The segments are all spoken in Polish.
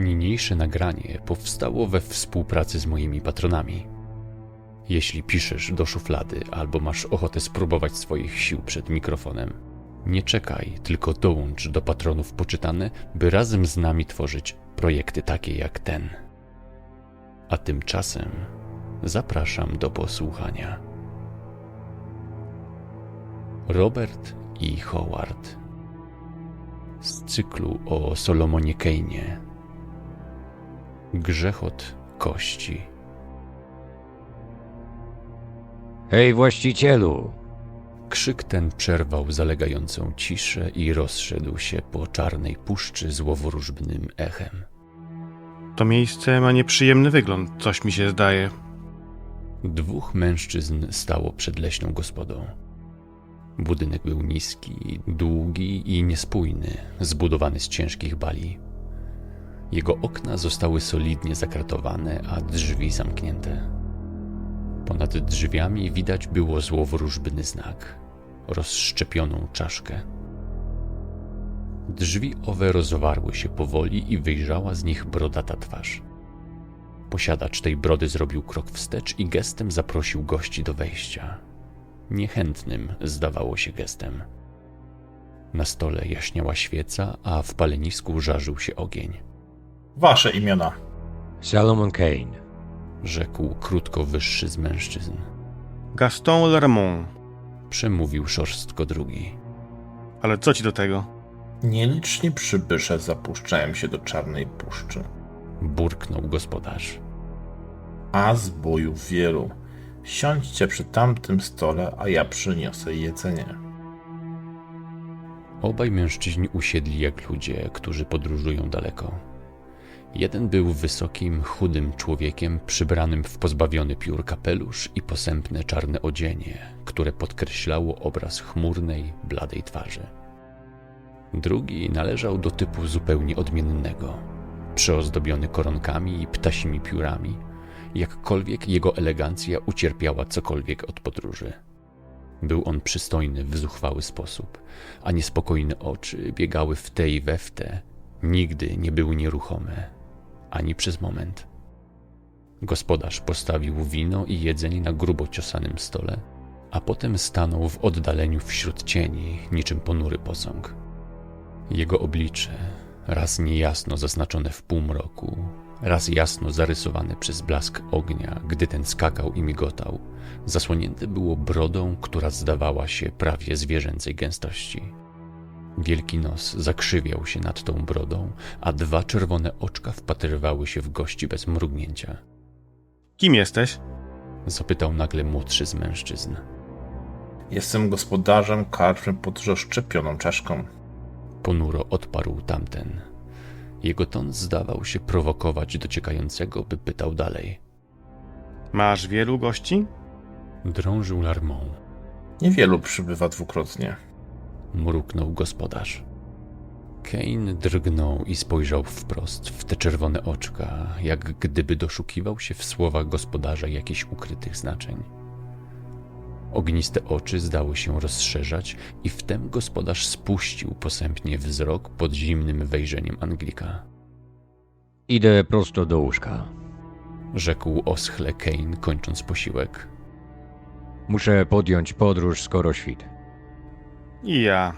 Niniejsze nagranie powstało we współpracy z moimi patronami. Jeśli piszesz do szuflady albo masz ochotę spróbować swoich sił przed mikrofonem, nie czekaj, tylko dołącz do patronów poczytane, by razem z nami tworzyć projekty takie jak ten. A tymczasem zapraszam do posłuchania. Robert i Howard z cyklu o Solomonie Keynie. Grzechot kości. Hej, właścicielu! Krzyk ten przerwał zalegającą ciszę i rozszedł się po czarnej puszczy złowróżbnym echem. To miejsce ma nieprzyjemny wygląd, coś mi się zdaje. Dwóch mężczyzn stało przed leśną gospodą. Budynek był niski, długi i niespójny, zbudowany z ciężkich bali. Jego okna zostały solidnie zakratowane, a drzwi zamknięte. Ponad drzwiami widać było złowróżbny znak rozszczepioną czaszkę. Drzwi owe rozwarły się powoli i wyjrzała z nich brodata twarz. Posiadacz tej brody zrobił krok wstecz i gestem zaprosił gości do wejścia. Niechętnym zdawało się gestem. Na stole jaśniała świeca, a w palenisku żarzył się ogień. Wasze imiona. Salomon Kane. Rzekł krótko wyższy z mężczyzn. Gaston Lermont. Przemówił szorstko drugi. Ale co ci do tego? Nieliczni przybysze zapuszczają się do czarnej puszczy, Burknął gospodarz. a zbójów wielu. Siądźcie przy tamtym stole, a ja przyniosę jedzenie. Obaj mężczyźni usiedli jak ludzie, którzy podróżują daleko. Jeden był wysokim, chudym człowiekiem przybranym w pozbawiony piór kapelusz i posępne czarne odzienie, które podkreślało obraz chmurnej, bladej twarzy. Drugi należał do typu zupełnie odmiennego, przeozdobiony koronkami i ptasimi piórami, jakkolwiek jego elegancja ucierpiała cokolwiek od podróży. Był on przystojny w zuchwały sposób, a niespokojne oczy biegały w te i we w te, nigdy nie były nieruchome, ani przez moment. Gospodarz postawił wino i jedzenie na grubo ciosanym stole, a potem stanął w oddaleniu wśród cieni, niczym ponury posąg. Jego oblicze, raz niejasno zaznaczone w półmroku, raz jasno zarysowane przez blask ognia, gdy ten skakał i migotał, zasłonięte było brodą, która zdawała się prawie zwierzęcej gęstości. Wielki nos zakrzywiał się nad tą brodą, a dwa czerwone oczka wpatrywały się w gości bez mrugnięcia. Kim jesteś? Zapytał nagle młodszy z mężczyzn. Jestem gospodarzem karczmy pod rozszczepioną czaszką. Ponuro odparł tamten. Jego ton zdawał się prowokować dociekającego, by pytał dalej. Masz wielu gości? Drążył Larmont. Niewielu przybywa dwukrotnie. Mruknął gospodarz. Kane drgnął i spojrzał wprost w te czerwone oczka, jak gdyby doszukiwał się w słowach gospodarza jakichś ukrytych znaczeń. Ogniste oczy zdały się rozszerzać i wtem gospodarz spuścił posępnie wzrok pod zimnym wejrzeniem Anglika. Idę prosto do łóżka. Rzekł oschle Kane, kończąc posiłek. Muszę podjąć podróż skoro świt. I ja.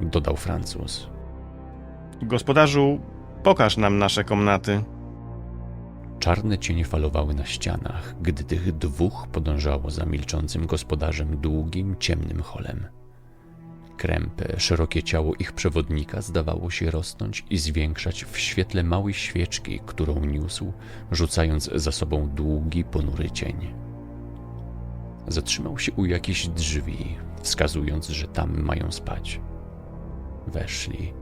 Dodał Francuz. Gospodarzu, pokaż nam nasze komnaty. Czarne cienie falowały na ścianach, gdy tych dwóch podążało za milczącym gospodarzem długim, ciemnym holem. Krępe, szerokie ciało ich przewodnika zdawało się rosnąć i zwiększać w świetle małej świeczki, którą niósł, rzucając za sobą długi, ponury cień. Zatrzymał się u jakichś drzwi, wskazując, że tam mają spać. Weszli.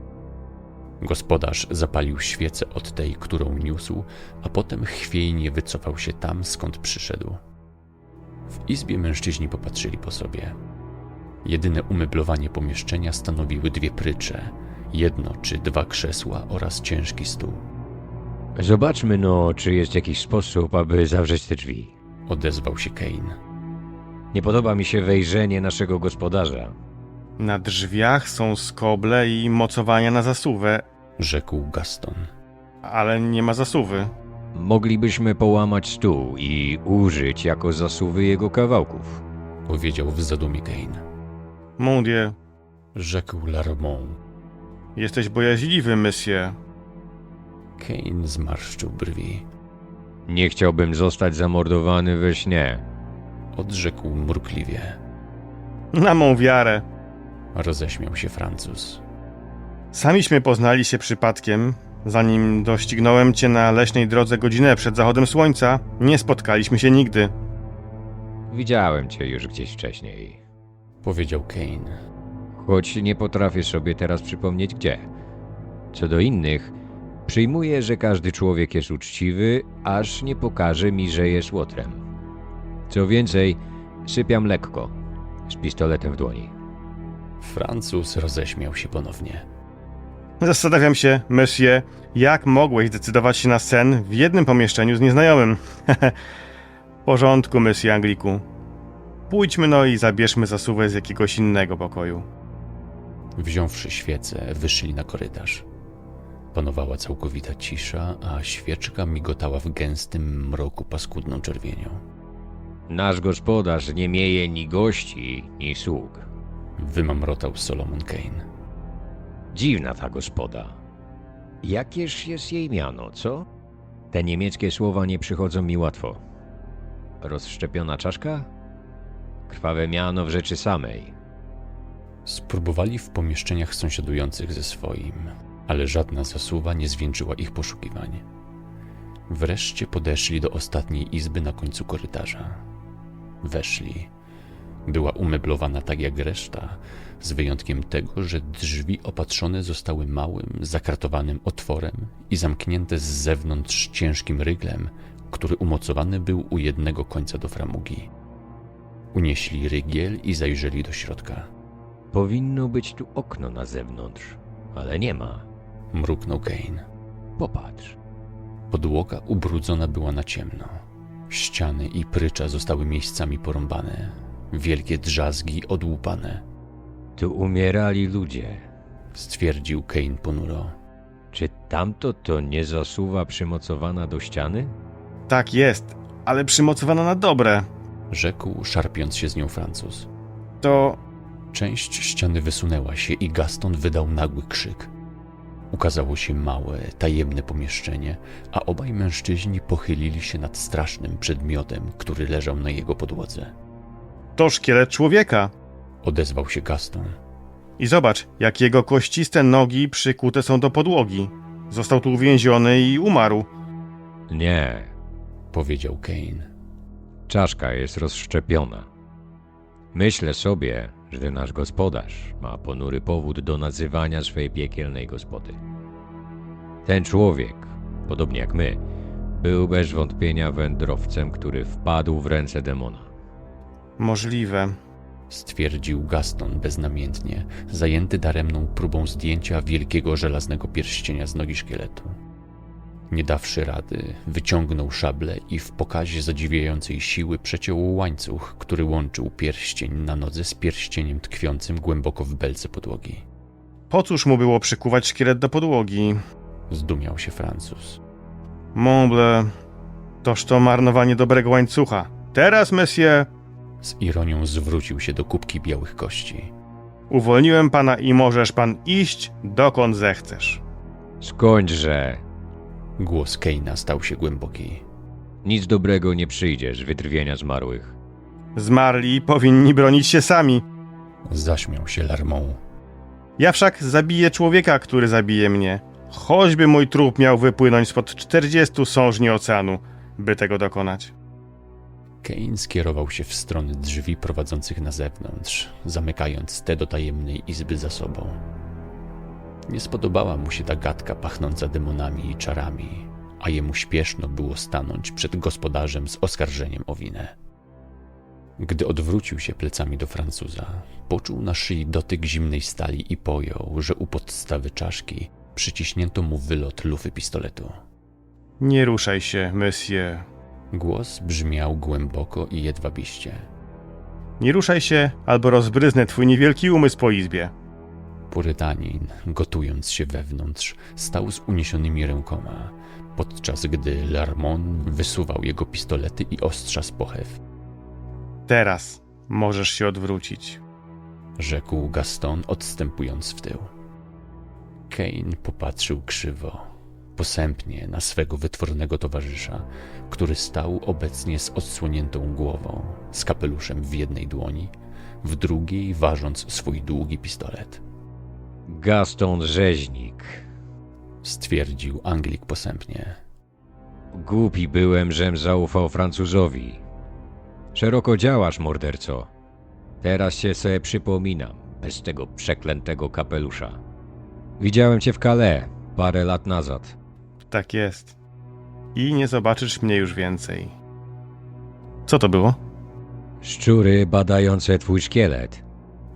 Gospodarz zapalił świecę od tej, którą niósł, a potem chwiejnie wycofał się tam, skąd przyszedł. W izbie mężczyźni popatrzyli po sobie. Jedyne umeblowanie pomieszczenia stanowiły dwie prycze, jedno czy dwa krzesła oraz ciężki stół. Zobaczmy no, czy jest jakiś sposób, aby zawrzeć te drzwi. Odezwał się Kane. Nie podoba mi się wejrzenie naszego gospodarza. Na drzwiach są skoble i mocowania na zasuwę. Rzekł Gaston. Ale nie ma zasuwy. Moglibyśmy połamać stół i użyć jako zasuwy jego kawałków. Powiedział w zadumie Kane. Mon Dieu, Rzekł Larmont. jesteś bojaźliwy, monsieur. Kane zmarszczył brwi. Nie chciałbym zostać zamordowany we śnie. Odrzekł mrukliwie. Na mą wiarę. Roześmiał się Francuz. Samiśmy poznali się przypadkiem. Zanim doścignąłem cię na leśnej drodze godzinę przed zachodem słońca, nie spotkaliśmy się nigdy. Widziałem cię już gdzieś wcześniej. Powiedział Kane. Choć nie potrafię sobie teraz przypomnieć gdzie. Co do innych, przyjmuję, że każdy człowiek jest uczciwy, aż nie pokaże mi, że jest łotrem. Co więcej, sypiam lekko, z pistoletem w dłoni. Francuz roześmiał się ponownie. Zastanawiam się, monsieur, jak mogłeś zdecydować się na sen w jednym pomieszczeniu z nieznajomym? w porządku, monsieur Angliku. Pójdźmy no i zabierzmy zasuwę z jakiegoś innego pokoju. Wziąwszy świecę, wyszli na korytarz. Panowała całkowita cisza, a świeczka migotała w gęstym mroku paskudną czerwienią. Nasz gospodarz nie mieje ni gości, ni sług. Wymamrotał Solomon Kane. Dziwna ta gospoda. Jakież jest jej miano, co? Te niemieckie słowa nie przychodzą mi łatwo. Rozszczepiona czaszka? Krwawe miano w rzeczy samej. Spróbowali w pomieszczeniach sąsiadujących ze swoim, ale żadna zasuwa nie zwieńczyła ich poszukiwań. Wreszcie podeszli do ostatniej izby na końcu korytarza. Weszli. Była umeblowana tak jak reszta, z wyjątkiem tego, że drzwi opatrzone zostały małym, zakratowanym otworem i zamknięte z zewnątrz ciężkim ryglem, który umocowany był u jednego końca do framugi. Unieśli rygiel i zajrzeli do środka. Powinno być tu okno na zewnątrz, ale nie ma. Mruknął Kane. Popatrz. Podłoga ubrudzona była na ciemno. Ściany i prycza zostały miejscami porąbane. Wielkie drzazgi odłupane. Tu umierali ludzie. Stwierdził Kane ponuro. Czy tamto to nie zasuwa przymocowana do ściany? Tak jest, ale przymocowana na dobre. Rzekł, szarpiąc się z nią Francuz. To Część ściany wysunęła się i Gaston wydał nagły krzyk. Ukazało się małe, tajemne pomieszczenie, a obaj mężczyźni pochylili się nad strasznym przedmiotem, który leżał na jego podłodze. to szkielet człowieka. Odezwał się Gaston. I zobacz, jak jego kościste nogi przykute są do podłogi. Został tu uwięziony i umarł. Nie. Powiedział Kane. Czaszka jest rozszczepiona. Myślę sobie, że nasz gospodarz ma ponury powód do nazywania swej piekielnej gospody. Ten człowiek, podobnie jak my, był bez wątpienia wędrowcem, który wpadł w ręce demona. Możliwe. stwierdził Gaston beznamiętnie, zajęty daremną próbą zdjęcia wielkiego żelaznego pierścienia z nogi szkieletu. Nie dawszy rady, wyciągnął szablę i w pokazie zadziwiającej siły przeciął łańcuch, który łączył pierścień na nodze z pierścieniem tkwiącym głęboko w belce podłogi. Po cóż mu było przykuwać szkielet do podłogi? Zdumiał się Francuz. Mąble, toż to marnowanie dobrego łańcucha. Teraz, monsieur, Z ironią zwrócił się do kubki białych kości. uwolniłem pana i możesz pan iść dokąd zechcesz. Skończże! Głos Keina stał się głęboki. Nic dobrego nie przyjdzie z wytrwienia zmarłych. Zmarli powinni bronić się sami. Zaśmiał się Larmont. Ja wszak zabiję człowieka, który zabije mnie. Choćby mój trup miał wypłynąć spod 40 sążni oceanu, by tego dokonać. Kane skierował się w stronę drzwi prowadzących na zewnątrz, zamykając te do tajemnej izby za sobą. Nie spodobała mu się ta gadka pachnąca demonami i czarami, a jemu śpieszno było stanąć przed gospodarzem z oskarżeniem o winę. Gdy odwrócił się plecami do Francuza, poczuł na szyi dotyk zimnej stali i pojął, że u podstawy czaszki przyciśnięto mu wylot lufy pistoletu. Nie ruszaj się, monsieur. Głos brzmiał głęboko i jedwabiście. Nie ruszaj się, albo rozbryznę twój niewielki umysł po izbie. Purytanin, gotując się wewnątrz, stał z uniesionymi rękoma, podczas gdy Larmon wysuwał jego pistolety i ostrza z pochew. Teraz możesz się odwrócić. Rzekł Gaston, odstępując w tył. Kane popatrzył krzywo, posępnie na swego wytwornego towarzysza, który stał obecnie z odsłoniętą głową, z kapeluszem w jednej dłoni, w drugiej ważąc swój długi pistolet. Gaston Rzeźnik. Stwierdził Anglik posępnie. Głupi byłem, żem zaufał Francuzowi. Szeroko działasz, morderco. Teraz się sobie przypominam, bez tego przeklętego kapelusza. Widziałem cię w Calais parę lat nazad. Tak jest. I nie zobaczysz mnie już więcej. Co to było? Szczury badające twój szkielet.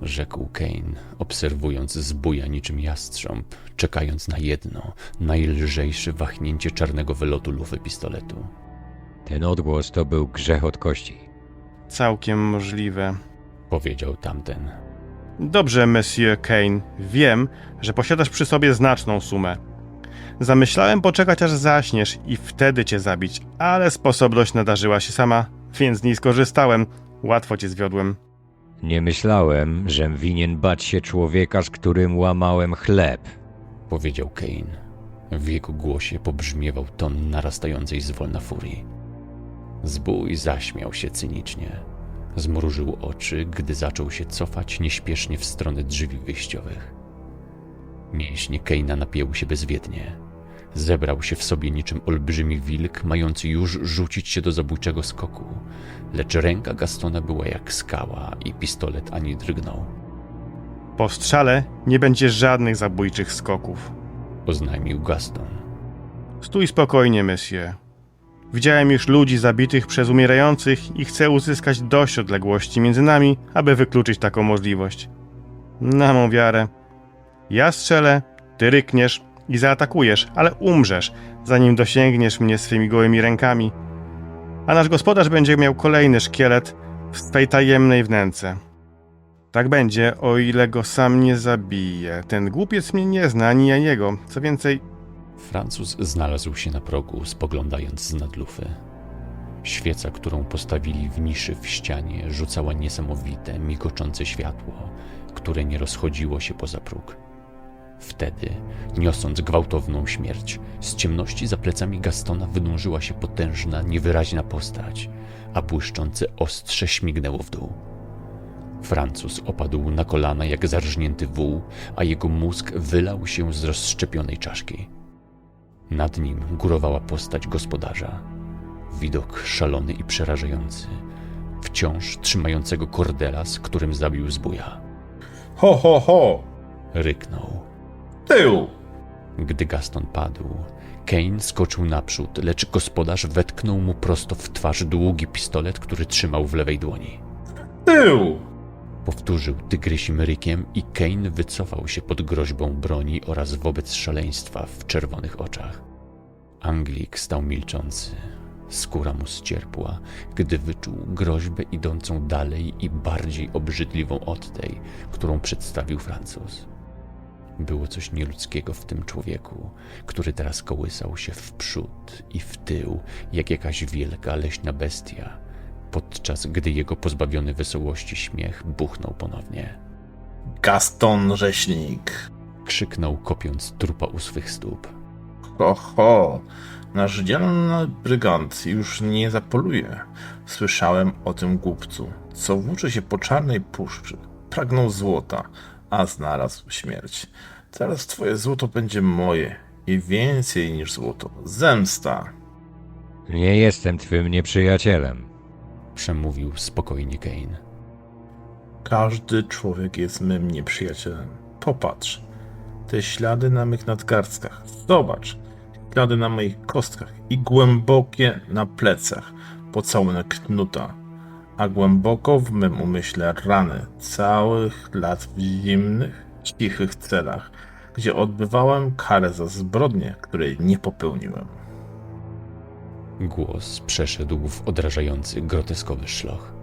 Rzekł Kane, obserwując zbuja niczym jastrząb, czekając na jedno, najlżejsze wahnięcie czarnego wylotu lufy pistoletu. Ten odgłos to był grzech od kości. Całkiem możliwe. Powiedział tamten. Dobrze, Monsieur Kane. Wiem, że posiadasz przy sobie znaczną sumę. Zamyślałem poczekać aż zaśniesz i wtedy cię zabić, ale sposobność nadarzyła się sama, więc z niej skorzystałem. Łatwo cię zwiodłem. Nie myślałem, żem winien bać się człowieka, z którym łamałem chleb. Powiedział Kane. W jego głosie pobrzmiewał ton narastającej zwolna furii. Zbój zaśmiał się cynicznie. Zmrużył oczy, gdy zaczął się cofać nieśpiesznie w stronę drzwi wyjściowych. Mięśnie Keina napięły się bezwiednie. Zebrał się w sobie niczym olbrzymi wilk, mający już rzucić się do zabójczego skoku, lecz ręka Gastona była jak skała i pistolet ani drgnął. Po strzale nie będzie żadnych zabójczych skoków. Oznajmił Gaston. Stój spokojnie, Monsieur. Widziałem już ludzi zabitych przez umierających i chcę uzyskać dość odległości między nami, aby wykluczyć taką możliwość. Na mą wiarę. Ja strzelę, ty rykniesz i zaatakujesz, ale umrzesz, zanim dosięgniesz mnie swymi gołymi rękami. A nasz gospodarz będzie miał kolejny szkielet w swej tajemnej wnęce. Tak będzie, o ile go sam nie zabije. Ten głupiec mnie nie zna, ani ja jego. Co więcej, Francuz znalazł się na progu, spoglądając z nad lufy. Świeca, którą postawili w niszy w ścianie, rzucała niesamowite, migoczące światło, które nie rozchodziło się poza próg. Wtedy, niosąc gwałtowną śmierć, z ciemności za plecami Gastona wynurzyła się potężna, niewyraźna postać, a błyszczące ostrze śmignęło w dół. Francuz opadł na kolana jak zarżnięty wół, a jego mózg wylał się z rozszczepionej czaszki. Nad nim górowała postać gospodarza. Widok szalony i przerażający, wciąż trzymającego kordela, z którym zabił zbója. Ho, ho, ho! Ryknął. Tył! Gdy Gaston padł, Kane skoczył naprzód, lecz gospodarz wetknął mu prosto w twarz długi pistolet, który trzymał w lewej dłoni. Tył! Powtórzył tygrysim rykiem i Kane wycofał się pod groźbą broni oraz wobec szaleństwa w czerwonych oczach. Anglik stał milczący. Skóra mu ścierpła, gdy wyczuł groźbę idącą dalej i bardziej obrzydliwą od tej, którą przedstawił Francuz. Było coś nieludzkiego w tym człowieku, który teraz kołysał się w przód i w tył, jak jakaś wielka leśna bestia, podczas gdy jego pozbawiony wesołości śmiech buchnął ponownie. Gaston Rzeźnik. Krzyknął, kopiąc trupa u swych stóp. Ho, ho! Nasz dzielny brygant już nie zapoluje. Słyszałem o tym głupcu, co włóczy się po czarnej puszczy. Pragnął złota, a znalazł śmierć. Teraz twoje złoto będzie moje i więcej niż złoto. Zemsta! Nie jestem twym nieprzyjacielem. Przemówił spokojnie Kane. Każdy człowiek jest mym nieprzyjacielem. Popatrz. Te ślady na mych nadgarstkach. Zobacz. Ślady na moich kostkach i głębokie na plecach. Pocałunek knuta. A głęboko w mym umyśle rany całych lat w zimnych, cichych celach, gdzie odbywałem karę za zbrodnię, której nie popełniłem. Głos przeszedł w odrażający, groteskowy szloch.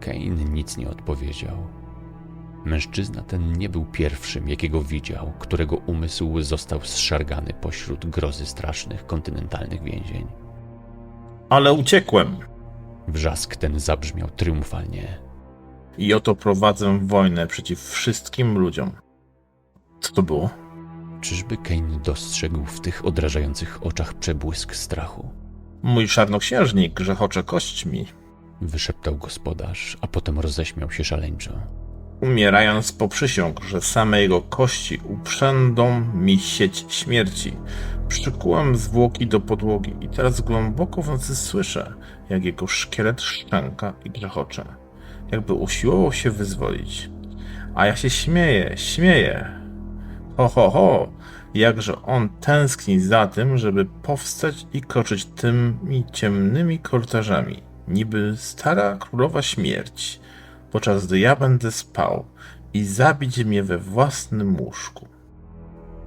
Kane nic nie odpowiedział. Mężczyzna ten nie był pierwszym, jakiego widział, którego umysł został zszargany pośród grozy strasznych kontynentalnych więzień. Ale uciekłem. Wrzask ten zabrzmiał triumfalnie. I oto prowadzę wojnę przeciw wszystkim ludziom. Co to było? Czyżby Kane dostrzegł w tych odrażających oczach przebłysk strachu? Mój czarnoksiężnik grzechocze kośćmi. Wyszeptał gospodarz, a potem roześmiał się szaleńczo. Umierając poprzysiąg, że same jego kości uprzędą mi sieć śmierci. Przykułem zwłoki do podłogi i teraz głęboko w nocy słyszę, jak jego szkielet szczęka i grzechocze. Jakby usiłował się wyzwolić. A ja się śmieję, śmieję. Ho, ho, ho! Jakże on tęskni za tym, żeby powstać i kroczyć tymi ciemnymi korytarzami, niby stara królowa śmierć, podczas gdy ja będę spał i zabić mnie we własnym łóżku.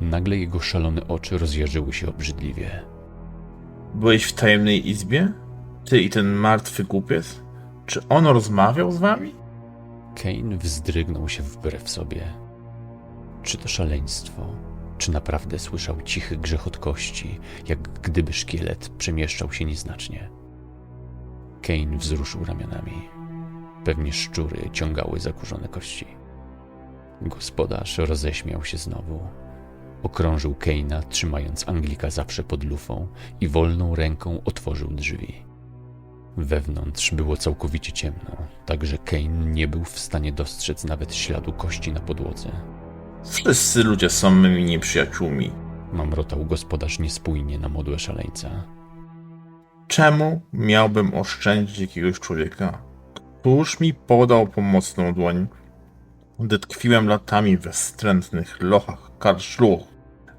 Nagle jego szalone oczy rozjarzyły się obrzydliwie. Byłeś w tajemnej izbie? Ty i ten martwy głupiec? Czy on rozmawiał z wami? Kane wzdrygnął się wbrew sobie. Czy to szaleństwo? Czy naprawdę słyszał cichy grzechot kości, jak gdyby szkielet przemieszczał się nieznacznie? Kane wzruszył ramionami. Pewnie szczury ciągały zakurzone kości. Gospodarz roześmiał się znowu. Okrążył Kane'a, trzymając Anglika zawsze pod lufą i wolną ręką otworzył drzwi. Wewnątrz było całkowicie ciemno, tak że Kane nie był w stanie dostrzec nawet śladu kości na podłodze. Wszyscy ludzie są mymi nieprzyjaciółmi. Mamrotał gospodarz niespójnie na modłę szaleńca. Czemu miałbym oszczędzić jakiegoś człowieka? Któż mi podał pomocną dłoń, gdy tkwiłem latami we wstrętnych lochach karczluch?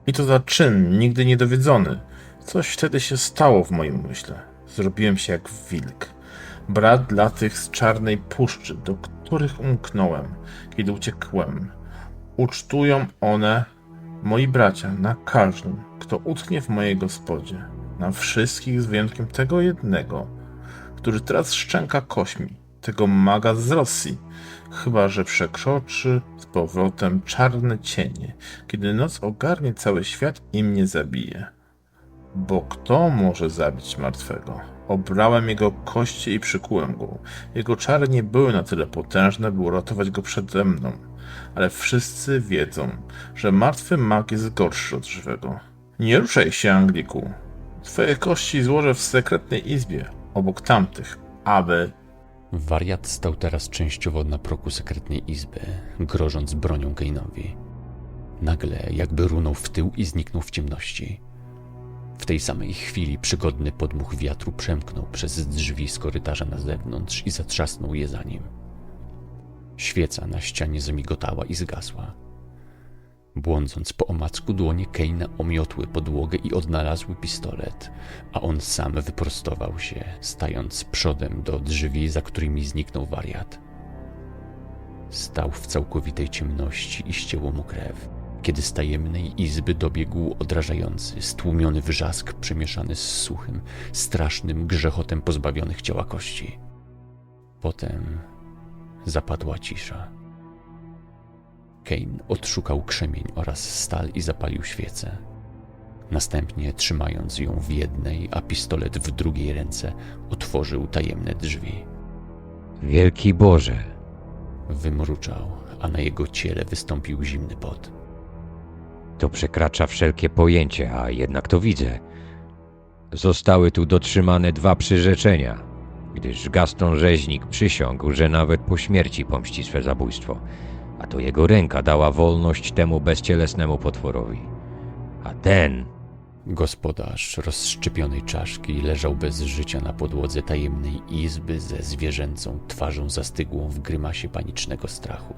I to za czyn nigdy niedowiedzony. Coś wtedy się stało w moim myśle. Zrobiłem się jak wilk. Brat dla tych z czarnej puszczy, do których umknąłem, kiedy uciekłem. Ucztują one, moi bracia, na każdym, kto utknie w mojej gospodzie. Na wszystkich z wyjątkiem tego jednego, który teraz szczęka kośmi, tego maga z Rosji, chyba że przekroczy z powrotem czarne cienie, kiedy noc ogarnie cały świat i mnie zabije. Bo kto może zabić martwego? Obrałem jego kości i przykułem go. Jego czary nie były na tyle potężne, by uratować go przede mną. Ale wszyscy wiedzą, że martwy mag jest gorszy od żywego. Nie ruszaj się, Angliku. Twoje kości złożę w sekretnej izbie, obok tamtych, aby Wariat stał teraz częściowo na progu sekretnej izby, grożąc bronią Kane'owi. Nagle jakby runął w tył i zniknął w ciemności. W tej samej chwili przygodny podmuch wiatru przemknął przez drzwi z korytarza na zewnątrz i zatrzasnął je za nim. Świeca na ścianie zamigotała i zgasła. Błądząc po omacku dłonie Keina omiotły podłogę i odnalazły pistolet, a on sam wyprostował się, stając przodem do drzwi, za którymi zniknął wariat. Stał w całkowitej ciemności i ścięło mu krew, kiedy z tajemnej izby dobiegł odrażający, stłumiony wrzask przemieszany z suchym, strasznym grzechotem pozbawionych ciała kości. Potem zapadła cisza. Kane odszukał krzemień oraz stal i zapalił świecę. Następnie, trzymając ją w jednej, a pistolet w drugiej ręce, otworzył tajemne drzwi. Wielki Boże, Wymruczał, a na jego ciele wystąpił zimny pot. to przekracza wszelkie pojęcie, a jednak to widzę. Zostały tu dotrzymane dwa przyrzeczenia, gdyż Gaston Rzeźnik przysiągł, że nawet po śmierci pomści swe zabójstwo, a to jego ręka dała wolność temu bezcielesnemu potworowi. A ten Gospodarz rozszczepionej czaszki leżał bez życia na podłodze tajemnej izby ze zwierzęcą twarzą zastygłą w grymasie panicznego strachu.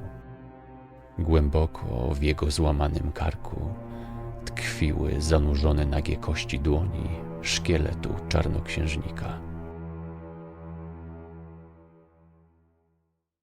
Głęboko w jego złamanym karku tkwiły zanurzone nagie kości dłoni szkieletu czarnoksiężnika.